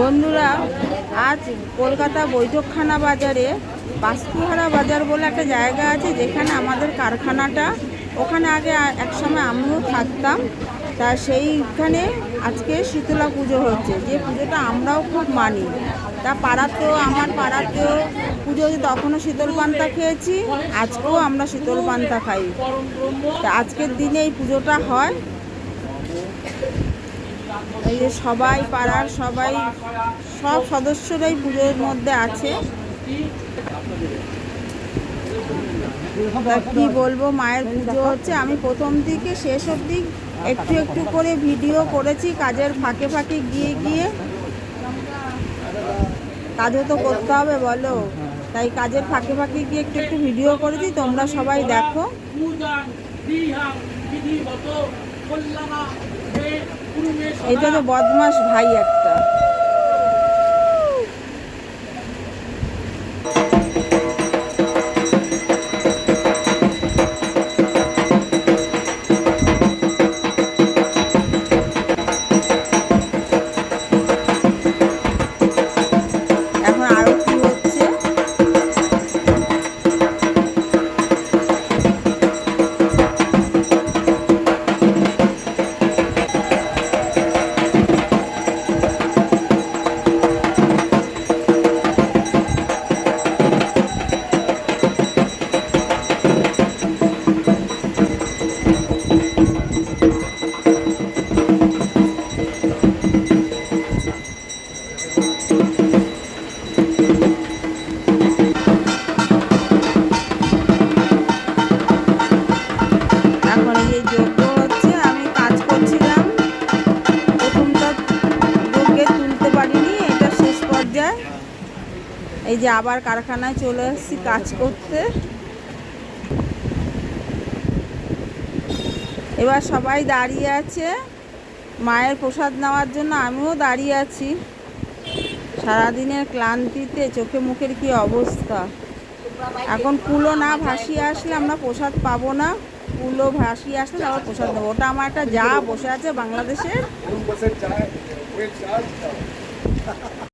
বন্ধুরা, আজ কলকাতা বৈঠকখানা বাজারে বাস্তুহারা বাজার বলে একটা জায়গা আছে যেখানে আমাদের কারখানাটা। ওখানে আগে একসময় আমিও থাকতাম। তা সেইখানে আজকে শীতলা পুজো হচ্ছে। যে পুজোটা আমরাও খুব মানি। তা পাড়াতেও, আমার পাড়াতেও পুজো তখনও শীতল পান্তা খেয়েছি, আজকেও আমরা শীতল পান্তা খাই। তা আজকের দিনে এই পুজোটা হয়। এই যে সবাই পাড়ার সবাই, সব সদস্যরাই পুজোর মধ্যে আছে। কি বলব, মায়ের পুজো হচ্ছে, আমি প্রথম থেকে শেষ অবধি একটু একটু করে ভিডিও করেছি, কাজের ফাঁকে ফাঁকে গিয়ে গিয়ে। কাজও তো করতে হবে, বলো। তাই কাজের ফাঁকে ফাঁকে গিয়ে একটু একটু ভিডিও করেছি, তোমরা সবাই দেখো। এটা তো বদমাস ভাই একটা। এই যে আবার কারখানায় চলে এসেছি কাজ করতে। এবার সবাই দাঁড়িয়ে আছে। মায়ের প্রসাদ নেওয়ার জন্য আমিও দাঁড়িয়ে আছি। সারাদিনের ক্লান্তিতে চোখে মুখের কি অবস্থা? এখন কুলো না ভাসিয়ে আসলে আমরা প্রসাদ পাবো না। কুলো ভাসিয়ে আসলে তারপর প্রসাদ দেবো ওটা আমার একটা যা বসে আছে বাংলাদেশের।